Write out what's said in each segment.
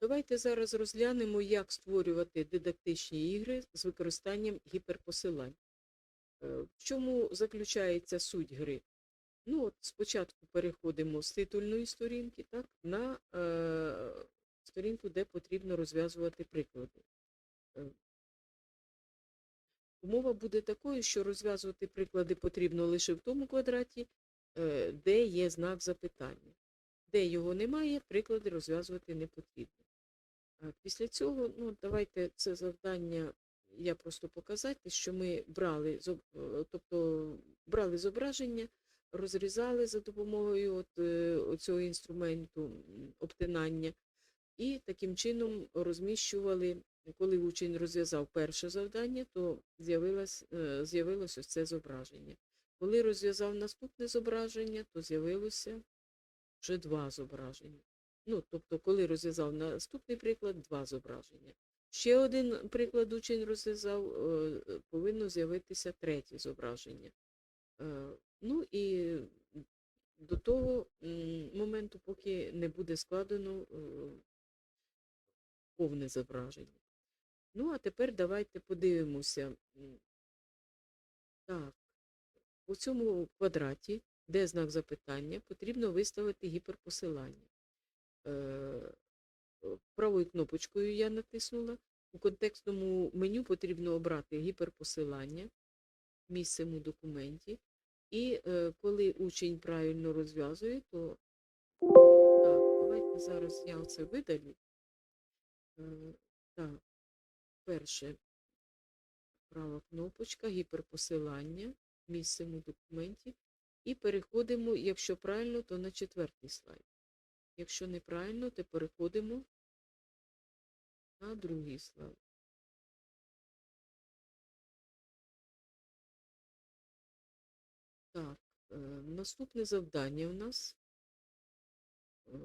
Давайте зараз розглянемо, як створювати дидактичні ігри з використанням гіперпосилань. Е, В чому заключається суть гри? Ну, от спочатку переходимо з титульної сторінки так, на е, сторінку, де потрібно розв'язувати приклади. Е, Умова буде такою, що розв'язувати приклади потрібно лише в тому квадраті, е, де є знак запитання. Де його немає, приклади розв'язувати не потрібно. А Після цього, ну, давайте це завдання я просто показати, що ми брали, е, тобто брали зображення, розрізали за допомогою от, е, цього інструменту обтинання, і таким чином розміщували, коли учень розв'язав перше завдання, то з'явилось, е, з'явилось ось це зображення. Коли розв'язав наступне зображення, то з'явилося вже два зображення. Ну, тобто, коли розв'язав наступний приклад, два зображення. Ще один приклад учень розв'язав, е, повинно з'явитися третє зображення. Е, Ну і до того моменту, поки не буде складено е, повне зображення. Ну, а тепер давайте подивимося. Так, у цьому квадраті, де знак запитання, потрібно виставити гіперпосилання. Е, Правою кнопочкою я натиснула. У контекстному меню потрібно обрати гіперпосилання місцем у документі. І е, коли учень правильно розв'язує, то так, давайте зараз я оце видалю. Е, Так, перше права кнопочка, гіперпосилання місцем у документі. І переходимо, якщо правильно, то на четвертий слайд. Якщо неправильно, то переходимо на другий слайд. Так, е, наступне завдання у нас е,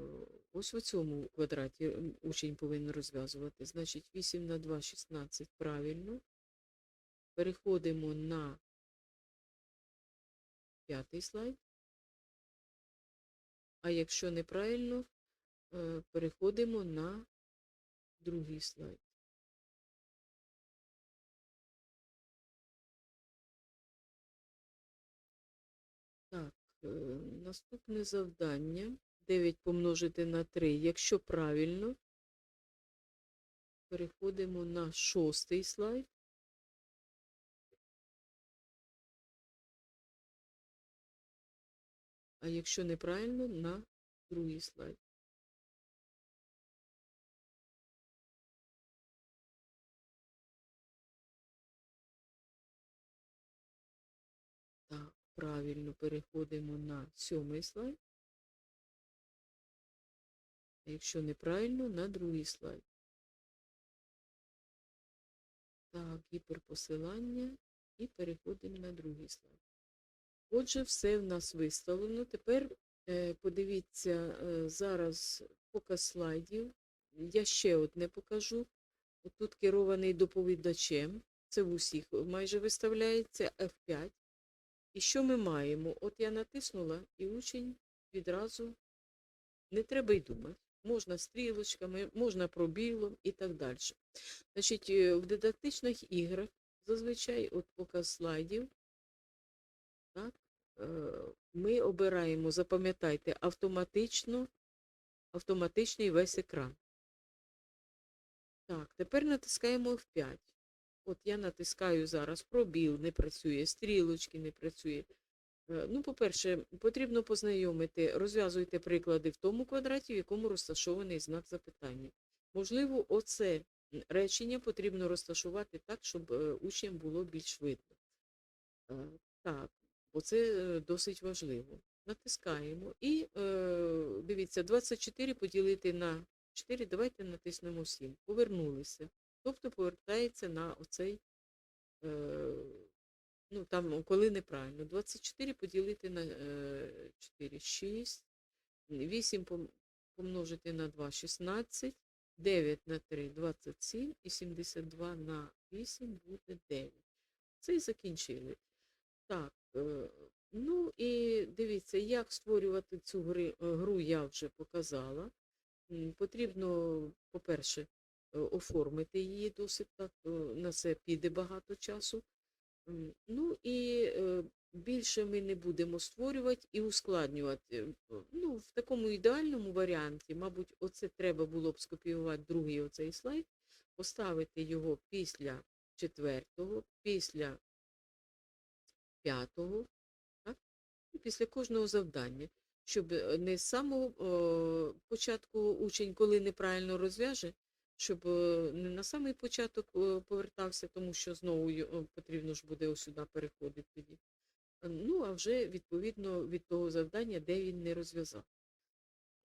ось в цьому квадраті учень повинен розв'язувати. Значить, 8 на 2 – 16 правильно. Переходимо на п'ятий слайд. А якщо неправильно, е, переходимо на другий слайд. Так, е, наступне завдання 9 помножити на 3. Якщо правильно, переходимо на шостий слайд. А якщо неправильно, на другий слайд. Так, правильно переходимо на сьомий слайд. А якщо неправильно, на другий слайд. Так, гіперпосилання і переходимо на другий слайд. Отже, все в нас виставлено. Тепер е, подивіться е, зараз показ слайдів. Я ще одне покажу. Тут керований доповідачем. Це в усіх майже виставляється F5. І що ми маємо? От я натиснула, і учень відразу не треба й думати. Можна стрілочками, можна пробілом і так далі. Значить, е, в дидактичних іграх зазвичай от показ слайдів, так, ми обираємо, запам'ятайте, автоматично, автоматичний весь екран. Так, тепер натискаємо F5. От я натискаю зараз пробіл, не працює, стрілочки не працює. Е, Ну, по-перше, потрібно познайомити, розв'язуйте приклади в тому квадраті, в якому розташований знак запитання. Можливо, оце речення потрібно розташувати так, щоб е, учням було більш видно. Е, Так, оце е, досить важливо. Натискаємо. І е, дивіться, 24 поділити на 4, давайте натиснемо 7. Повернулися. Тобто повертається на оцей, е, ну там, коли неправильно. 24 поділити на е, 4, 6, 8 помножити на 2, 16, 9 на 3, 27 і 72 на 8 буде 9. Це і закінчили. Так, ну і дивіться, як створювати цю е, гру я вже показала. потрібно, по-перше, е, оформити її досить так, е, на це піде багато часу. Ну і е, більше ми не будемо створювати і ускладнювати. Е, Ну, в такому ідеальному варіанті, мабуть, оце треба було б скопіювати другий оцей слайд, поставити його після четвертого, після п'ятого? І після кожного завдання, щоб е, не з самого е, початку учень, коли неправильно розв'яже, щоб е, не на самий початок повертався, тому що знову потрібно ж буде сюди переходити тоді. Ну, а вже відповідно від того завдання, де він не розв'язав.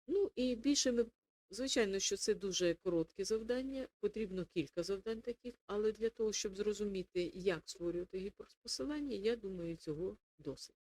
Ну і більше ми, звичайно, що це дуже коротке завдання, потрібно кілька завдань таких, але для того, щоб зрозуміти, як створювати гіперпосилання, я думаю, цього досить.